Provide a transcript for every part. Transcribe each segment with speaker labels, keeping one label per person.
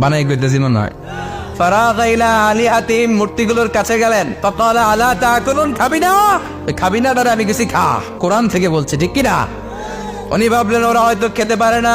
Speaker 1: বানাই গইতেছিল না মূর্তিগুলোর কাছে গেলেন। আলা তাকুলুন খাবি না? খাবি না দাঁড়া আমি গেছি খা। কোরআন থেকে বলছে ঠিক কিনা উনি ভাবলেন ওরা হয়তো খেতে পারে না।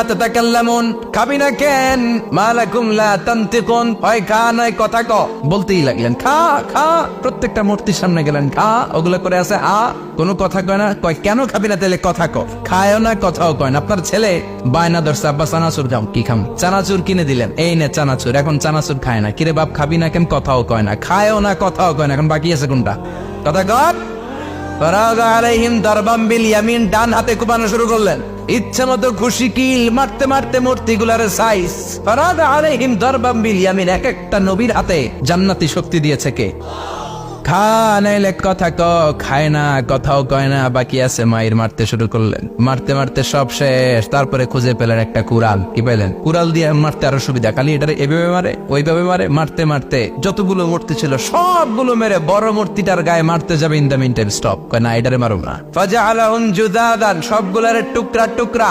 Speaker 1: কথা কথা কথা আপনার ছেলে? বায়না ধরছে, আব্বা, চানাচুর যাও কি খাম? চানাচুর কিনে দিলেন, এই নে চানাচুর, এখন চানাচুর খায় না। কিরে বাপ, খাবি না কেন, কথাও কয় না। খায়ও না, কথাও কয় না, এখন বাকি আছে কোনটা? কথা আলাইহিম দারবাম ডান হাতে কুপানো শুরু করলেন। ইচ্ছা মতো খুশি কিল, মারতে মারতে মূর্তিগুলার সাইজ ফারাগা আলাইহিম দরবাম বিল এক একটা নবীর হাতে জান্নাতি শক্তি দিয়েছে কে? খা কথা ক, খায় না বাকি আছে মায়ের মারতে শুরু করলেন। মারতে মারতে সব শেষ, তারপরে খুঁজে পেলেন একটা কুড়াল, কি পেলেন? কুড়াল দিয়ে মারতে আরও সুবিধা, খালি এটারে এভাবে মারে, ওইভাবে মারে, মারতে মারতে যতগুলো মূর্তি ছিল, সবগুলো মেরে বড় মূর্তিটার গায়ে মারতে যাবে in the meantime stop. কয় না, এটারে মারুম না। সবগুলারে টুকরা টুকরা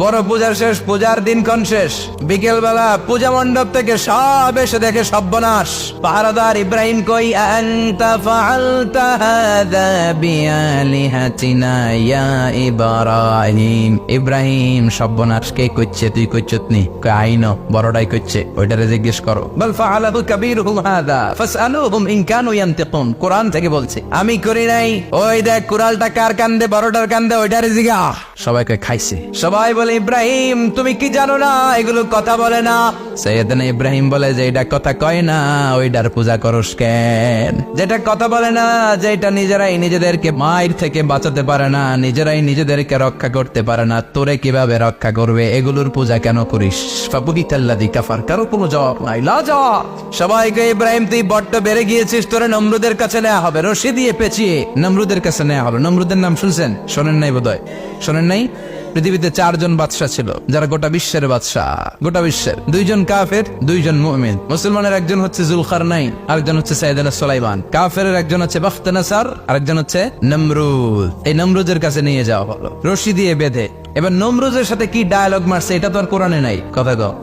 Speaker 1: বড় পূজার শেষ, পূজার দিনক্ষণ শেষ। বিকেল বেলা পূজা মণ্ডপ থেকে সব এসে দেখে সব্যনাশ পাহারাদার ইব্রাহিম কই, আনতা ফাআলতা ইব্রাহিম? সব্যনাশ কে কইছে তুই কইছত নি? কই আইনো বড়টাই কইছে ওইটারে জিজ্ঞেস করো। বল ফাআলাহু কাবীরুহুম হাদা ফাসআলুহুম ইন কানু ইয়ানতিকুন, কোরআন থেকে বলছে। আমি করি নাই, ওই দেখ কুরালটা কার কান্দে, বড়টার কান্দে, ওইটারে জিগা। সবাইকে খাইছে। সবাই বলে, ইব্রাহিম, তুমি কি জানো না? এগুলো কথা বলে না। সৈয়দনা ইব্রাহিম বলে, যে এটা কথা কয় না, ওইটার পূজা করস কেন? যেটা কথা বলে না যে এটা নিজেরাই নিজেদেরকে মায়ের থেকে বাঁচাতে পারে না, নিজেরাই নিজেদেরকে রক্ষা করতে পারে না, তোরে কীভাবে রক্ষা করবে? এগুলোর পূজা কেন করিস? ফাবুহিতাল্লাদি কাফার, কারও কোনো জবাব নাই। লা জবাব সবাইকে, ইব্রাহিম, তুই বড্ড বেড়ে গিয়েছিস, তোরে নমরুদের কাছে নেওয়া হবে, রশি দিয়ে পেঁচিয়ে। নমরুদের কাছে নেওয়া হবে। নমরুদের নাম শুনছেন? শোনেন নাই বোধহয়? শোনেন নাই? পৃথিবীতে চারজন বাদশাহ ছিল, যারা গোটা বিশ্বের বাদশাহ। গোটা বিশ্বের। দুইজন কাফের, দুইজন মুমিন। মুসলমানের একজন হচ্ছে জুলখার নাইন আরেকজন হচ্ছে সাইদানা সোলাইমান। কাফের একজন হচ্ছে বাখতানাসার, আরেকজন হচ্ছে নমরুদ। এই নমরুদের কাছে নিয়ে যাওয়া হলো। রশি দিয়ে বেঁধে এবার নমরুজের সাথে কি ডায়ালগ মারছে, এটা তো আর কোরআনে নাই। কথা কও।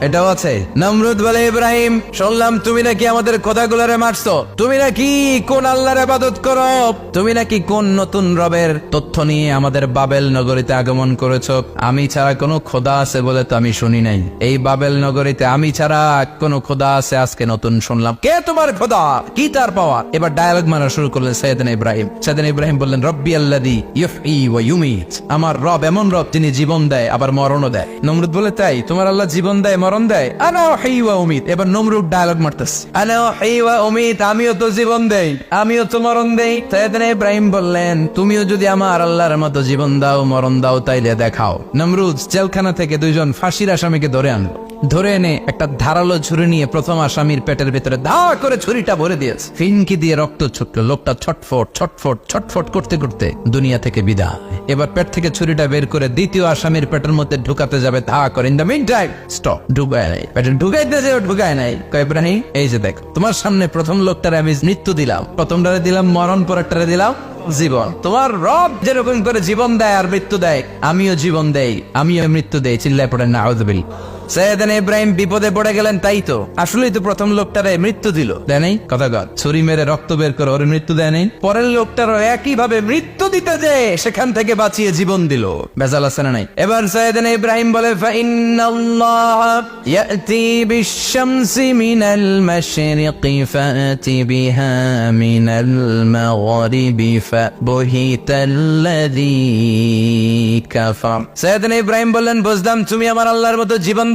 Speaker 1: এটাও আছে। নমরুদ বলে, ইব্রাহিম, শুনলাম তুমি নাকি আমাদের কথাগুলোরে মারছো। তুমি নাকি কোন আল্লাহর আবাদত করো? তুমি নাকি কোন নতুন রবের তথ্য নিয়ে আমাদের বাবেল নগরীতে আগমন করেছ? আমি ছাড়া কোনো খোদা আছে বলে তো আমি শুনি নাই। এই বাবেল নগরীতে আমি ছাড়া কোনো খোদা আছে, আজকে নতুন শুনলাম। কে তোমার খোদা? কি তার পাওয়া? এবার ডায়ালগ মারা শুরু করলেন সৈয়দিন ইব্রাহিম। সৈয়দিন ইব্রাহিম বললেন, রব্বি আল্লাদি ইউফই ওয়া ইউমিত। আমার রব এমন রব তিনি জীবন দেয়, আবার মরণও দেয়। নমরুদ বলে, তাই, তোমার আল্লাহ জীবন দেয়, মরণ দেয়? আনা হেইওয়া অমিত এবার নমরুদ ডায়ালগ মারতেছে। আনা হেইওয়া অমিত আমিও তো জীবন দেই, আমিও তো মরণ দেই। সৈয়দিন ইব্রাহিম বললেন, তুমিও যদি আমার আল্লাহর মতো জীবন দাও, মরণ দাও, তাইলে দেখাও। নমরুদ জেলখানা থেকে দুইজন ফাঁসির আসামিকে ধরে আনলো। ধরে এনে একটা ধারালো ছুরি নিয়ে প্রথম আসামির পেটের ভিতরে ধা করে ছুরিটা ভরে দিয়েছে। ফিনকি দিয়ে রক্ত ছুটলো, লোকটা ছটফট ছটফট ছটফট করতে করতে দুনিয়া থেকে বিদায়। এবার পেট থেকে ছুরিটা বের করে দ্বিতীয় আসামির পেটের মধ্যে ঢুকাতে যাবে ধা করে। In the meantime stop, ঢুকায় নাই। পেটে ঢুকাইতে যে ঢুকায় নাই। কয়, ইব্রাহিম, এই যে দেখ, তোমার সামনে প্রথম লোকটারে আমি মৃত্যু দিলাম। প্রথমটারে দিলাম মরণ, পরেরটারে দিলাম জীবন। তোমার রব যেরকম করে জীবন দেয় আর মৃত্যু দেয়, আমিও জীবন দেই, আমিও মৃত্যু দেই। চিল্লায় পড়েন না আউজবিল সৈয়দান ইব্রাহিম বিপদে পড়ে গেলেন, তাই তো। আসলেই তো প্রথম লোকটারে মৃত্যু দিল। দেয় নাই? কথা কর। ছুরি মেরে রক্ত বের করে ওর মৃত্যু দেয় নাই? পরের লোকটারও একই ভাবে মৃত্যু দিতে যে সেখান থেকে বাঁচিয়ে জীবন দিল। বেজাল আছে না নাই? এবার সৈয়দান ইব্রাহিম বলে ইব্রাহিম বললেন, বুঝলাম তুমি আমার আল্লাহর মতো জীবন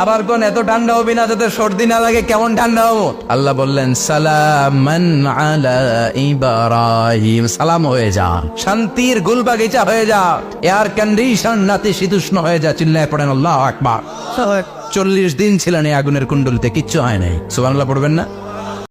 Speaker 1: আবার কোন এত ঠান্ডা হবি না যাতে সর্দি না লাগে কেমন ঠান্ডা হব? আল্লাহ বললেন সালামান আলা ইব্রাহিম। সালাম হয়ে যা শান্তির গুল বাগিচা হয়ে যা এয়ার কন্ডিশন নাতি শীতুষ্ণ হয়ে যা চিল্লায় পড়েন আল্লাহ আকবার। চল্লিশ দিন ছিলেন এই আগুনের কুণ্ডলিতে কিচ্ছু হয় নাই। সুবহানাল্লাহ পড়বেন না?